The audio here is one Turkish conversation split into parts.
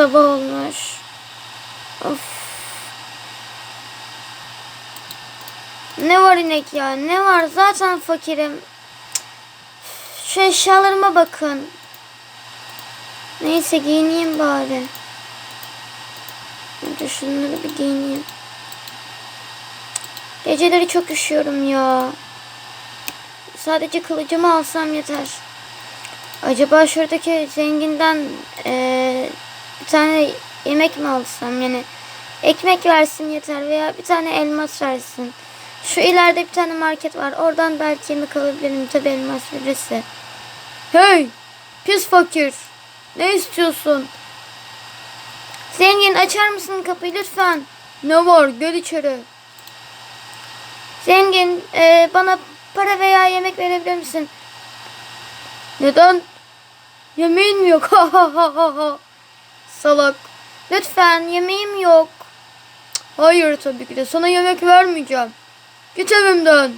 sabah olmuş. Of. Ne var inek ya? Ne var? Zaten fakirim. Şu eşyalarıma bakın. Neyse giyineyim bari. Önce şunları bir giyineyim. Geceleri çok üşüyorum ya. Sadece kılıcımı alsam yeter. Acaba şuradaki zenginden eee, bir tane yemek mi alsam yani ekmek versin yeter veya bir tane elmas versin. Şu ileride bir tane market var. Oradan belki yemek alabilirim tabi elmas verirse. Hey! Pis fakir. Ne istiyorsun? Zengin açar mısın kapıyı lütfen? Ne var? Gel içeri. Zengin eee, bana para veya yemek verebilir misin? Neden? Yemeğin mi yok? Ha ha ha ha ha. Salak. Lütfen yemeğim yok. Hayır tabii ki de sana yemek vermeyeceğim. Git evimden.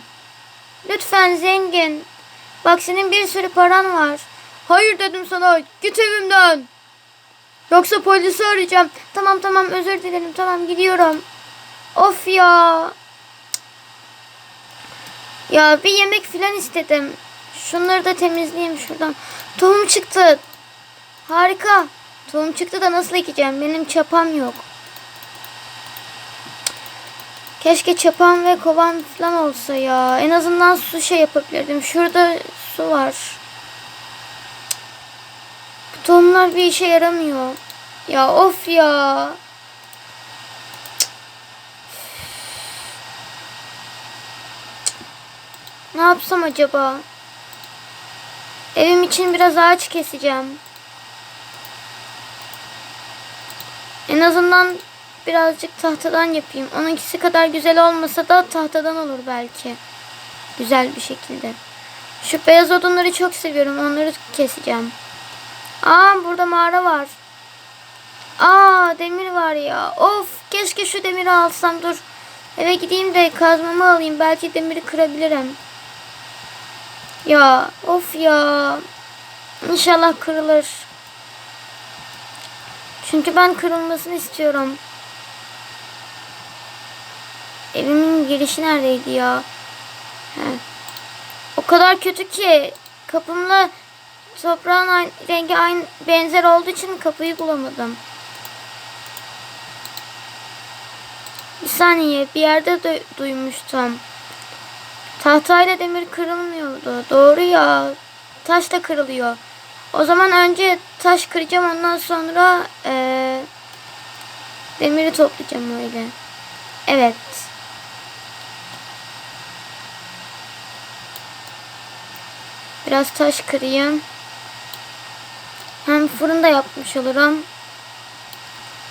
Lütfen zengin. Bak senin bir sürü paran var. Hayır dedim sana. Git evimden. Yoksa polisi arayacağım. Tamam tamam özür dilerim. Tamam gidiyorum. Of ya. Ya bir yemek filan istedim. Şunları da temizleyeyim şuradan. Tohum çıktı. Harika. Tohum çıktı da nasıl ekeceğim? Benim çapam yok. Keşke çapam ve kovam falan olsa ya. En azından su şey yapabilirdim. Şurada su var. Bu tohumlar bir işe yaramıyor. Ya of ya. Ne yapsam acaba? Evim için biraz ağaç keseceğim. En azından birazcık tahtadan yapayım. Onunkisi kadar güzel olmasa da tahtadan olur belki. Güzel bir şekilde. Şu beyaz odunları çok seviyorum. Onları keseceğim. Aa burada mağara var. Aa demir var ya. Of keşke şu demiri alsam. Dur. Eve gideyim de kazmamı alayım. Belki demiri kırabilirim. Ya of ya. İnşallah kırılır. Çünkü ben kırılmasını istiyorum. Evimin girişi neredeydi ya? He. O kadar kötü ki kapımla toprağın aynı, rengi aynı benzer olduğu için kapıyı bulamadım. Bir saniye bir yerde du- duymuştum. Tahtayla demir kırılmıyordu. Doğru ya. Taş da kırılıyor. O zaman önce taş kıracağım ondan sonra eee, demiri toplayacağım öyle. Evet. Biraz taş kırayım. Hem fırın da yapmış olurum.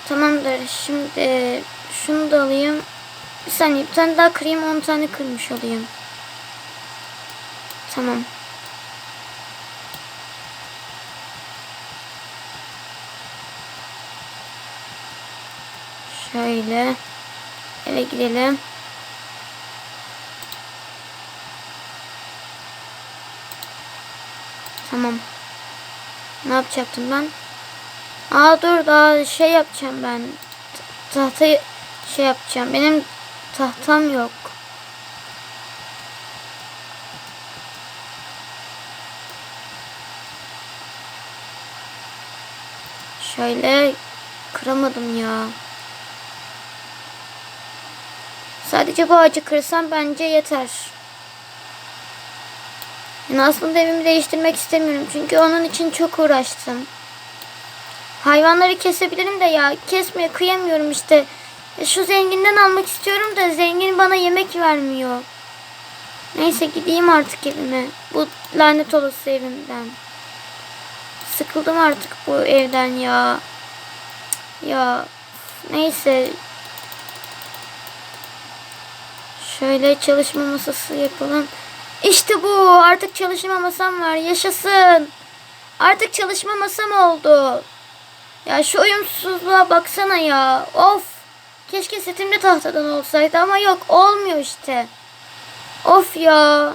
Tamamdır. Şimdi şunu da alayım. Bir saniye bir tane daha kırayım 10 tane kırmış olayım. Tamam. Şöyle eve gidelim. Tamam. Ne yapacaktım ben? Aa dur daha şey yapacağım ben. Ta- Tahtayı şey yapacağım. Benim tahtam yok. Şöyle kıramadım ya. Sadece bu ağacı kırsam bence yeter. Yani aslında evimi değiştirmek istemiyorum. Çünkü onun için çok uğraştım. Hayvanları kesebilirim de ya kesmeye kıyamıyorum işte. Şu zenginden almak istiyorum da zengin bana yemek vermiyor. Neyse gideyim artık evime. Bu lanet olası evimden. Sıkıldım artık bu evden ya. Ya neyse. Şöyle çalışma masası yapalım. İşte bu. Artık çalışma masam var. Yaşasın. Artık çalışma masam oldu. Ya şu uyumsuzluğa baksana ya. Of. Keşke setimde tahtadan olsaydı ama yok olmuyor işte. Of ya.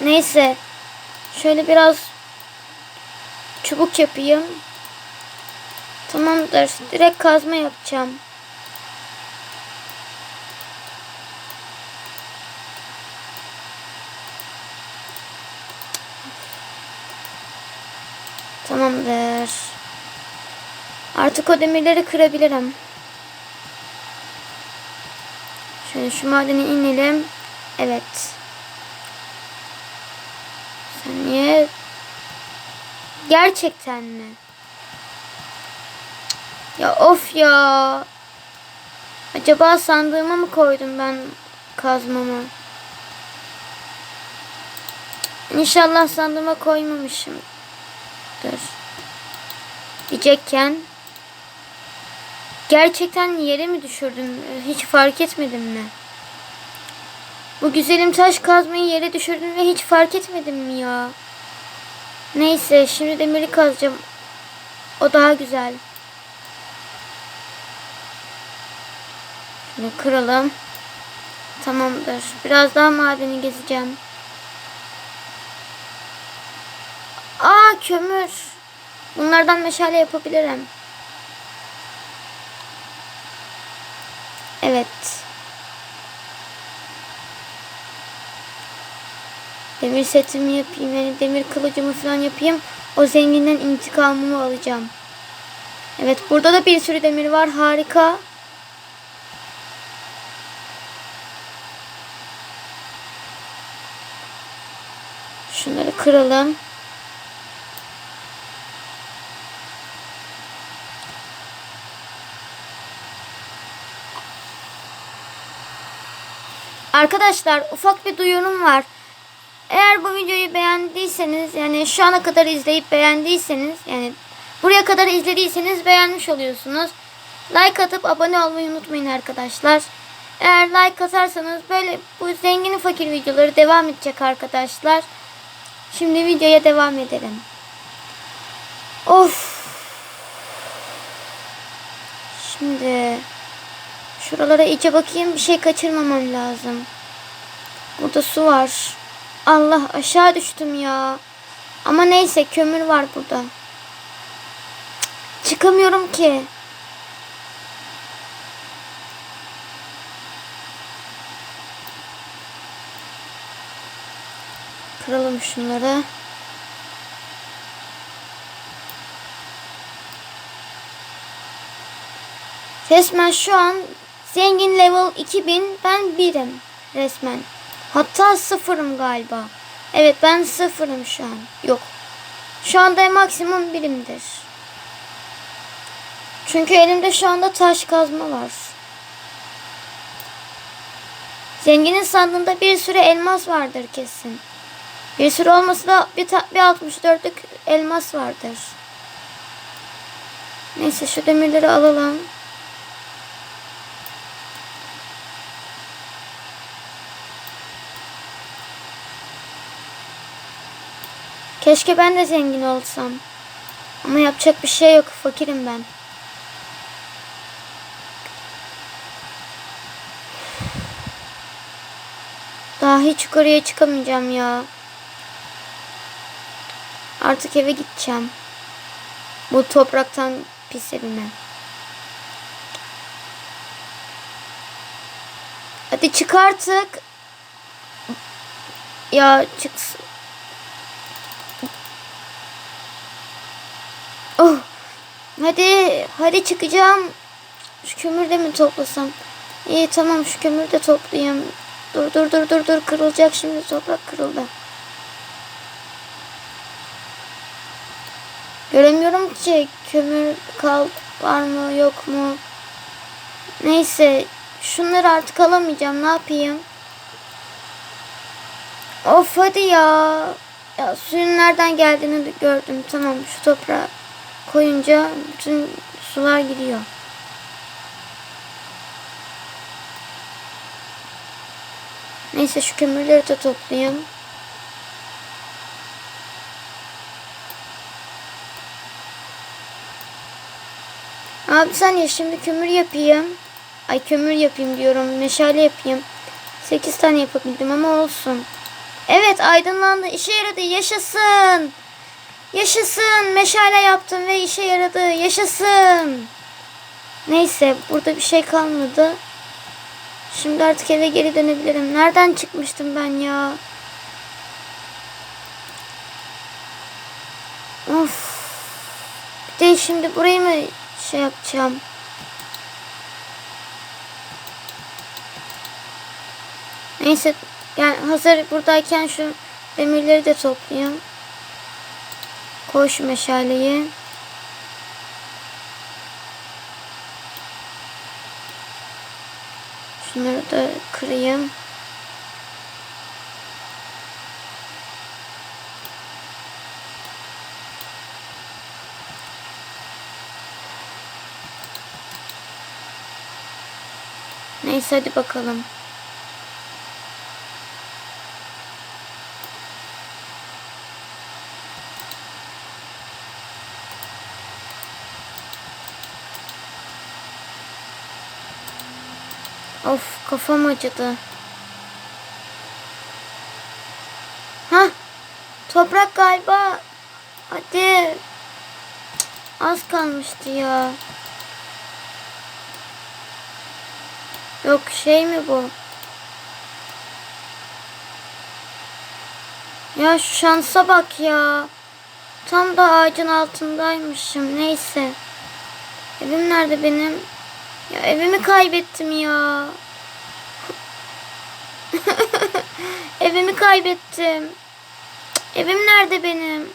Neyse. Şöyle biraz çubuk yapayım. Tamamdır. Direkt kazma yapacağım. Tamamdır. Artık o demirleri kırabilirim. Şöyle şu madene inelim. Evet. Sen niye? Gerçekten mi? Ya of ya. Acaba sandığıma mı koydum ben kazmamı? İnşallah sandığıma koymamışımdır. Diyecekken gerçekten yere mi düşürdüm? Hiç fark etmedim mi? Bu güzelim taş kazmayı yere düşürdüm ve hiç fark etmedim mi ya? Neyse şimdi demiri kazacağım. O daha güzel. Şunu kıralım. Tamamdır. Biraz daha madeni gezeceğim. Aa kömür. Bunlardan meşale yapabilirim. Evet. Demir setimi yapayım. Yani demir kılıcımı falan yapayım. O zenginden intikamımı alacağım. Evet burada da bir sürü demir var. Harika. Şunları kıralım. Arkadaşlar ufak bir duyurum var. Eğer bu videoyu beğendiyseniz yani şu ana kadar izleyip beğendiyseniz yani buraya kadar izlediyseniz beğenmiş oluyorsunuz. Like atıp abone olmayı unutmayın arkadaşlar. Eğer like atarsanız böyle bu zengin fakir videoları devam edecek arkadaşlar. Şimdi videoya devam edelim. Of. Şimdi şuralara iyice bakayım bir şey kaçırmamam lazım. Burada su var. Allah aşağı düştüm ya. Ama neyse kömür var burada. Çıkamıyorum ki. Kıralım şunları. Resmen şu an zengin level 2000 ben birim resmen. Hatta sıfırım galiba. Evet ben sıfırım şu an. Yok. Şu anda maksimum birimdir. Çünkü elimde şu anda taş kazma var. Zenginin sandığında bir sürü elmas vardır kesin. Bir sürü olmasa da bir, bir 64'lük elmas vardır. Neyse şu demirleri alalım. Keşke ben de zengin olsam. Ama yapacak bir şey yok. Fakirim ben. Daha hiç yukarıya çıkamayacağım ya. Artık eve gideceğim. Bu topraktan pis evime. Hadi çık artık. Ya çık. Hadi, hadi çıkacağım. Şu kömür de mi toplasam? İyi tamam şu kömürü de toplayayım. Dur dur dur dur dur kırılacak şimdi toprak kırıldı. Göremiyorum ki kömür kal var mı yok mu? Neyse şunları artık alamayacağım ne yapayım? Of hadi ya. Ya suyun nereden geldiğini gördüm. Tamam şu toprağa koyunca bütün sular gidiyor. Neyse şu kömürleri de toplayayım. Abi bir saniye şimdi kömür yapayım. Ay kömür yapayım diyorum. Meşale yapayım. 8 tane yapabildim ama olsun. Evet aydınlandı. İşe yaradı. Yaşasın. Yaşasın. Meşale yaptım ve işe yaradı. Yaşasın. Neyse burada bir şey kalmadı. Şimdi artık eve geri dönebilirim. Nereden çıkmıştım ben ya? Of. Bir de şimdi burayı mı şey yapacağım? Neyse yani hazır buradayken şu demirleri de toplayayım. Koy şu meşaleyi. Şunları da kırayım. Neyse hadi bakalım. Of kafam acıdı. Ha? Toprak galiba. Hadi. Az kalmıştı ya. Yok şey mi bu? Ya şu şansa bak ya. Tam da ağacın altındaymışım. Neyse. Evim nerede benim? Ya evimi kaybettim ya. evimi kaybettim. Evim nerede benim?